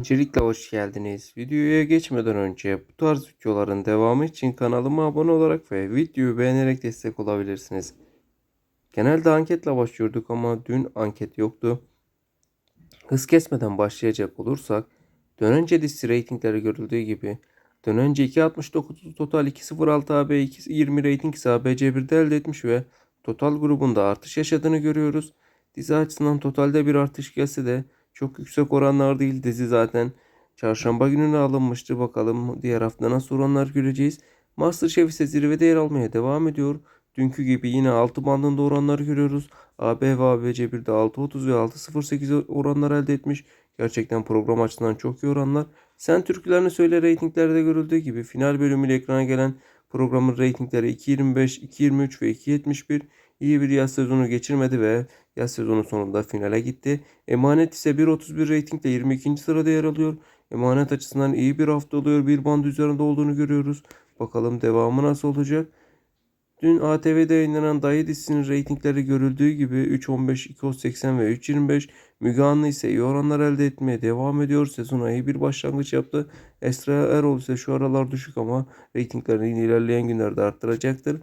Öncelikle hoş geldiniz. Videoya geçmeden önce bu tarz videoların devamı için kanalıma abone olarak ve videoyu beğenerek destek olabilirsiniz. Genelde anketle başlıyorduk ama dün anket yoktu. Hız kesmeden başlayacak olursak dön önce dizisi reytingleri görüldüğü gibi dön önce 2.69 total 2.06 AB 2.20 reyting ise ABC1'de elde etmiş ve total grubunda artış yaşadığını görüyoruz. Dizi açısından totalde bir artış gelse de çok yüksek oranlar değil. Dizi zaten çarşamba gününe alınmıştı. Bakalım diğer hafta nasıl oranlar göreceğiz. Masterchef ise zirvede yer almaya devam ediyor. Dünkü gibi yine 6 bandında oranları görüyoruz. AB ve ABC1'de 6.30 ve 6.08 oranlar elde etmiş. Gerçekten program açısından çok iyi oranlar. Sen türkülerini söyle reytinglerde görüldüğü gibi final bölümüyle ekrana gelen programın reytingleri 2.25, 2.23 ve 2.71 iyi bir yaz sezonu geçirmedi ve yaz sezonu sonunda finale gitti. Emanet ise 1.31 reytingle 22. sırada yer alıyor. Emanet açısından iyi bir hafta oluyor. Bir band üzerinde olduğunu görüyoruz. Bakalım devamı nasıl olacak. Dün ATV'de yayınlanan Dayı dizisinin reytingleri görüldüğü gibi 3.15, 2.80 ve 3.25 Müge Anlı ise iyi oranlar elde etmeye devam ediyor. Sezona iyi bir başlangıç yaptı. Esra Erol ise şu aralar düşük ama reytinglerini ilerleyen günlerde arttıracaktır.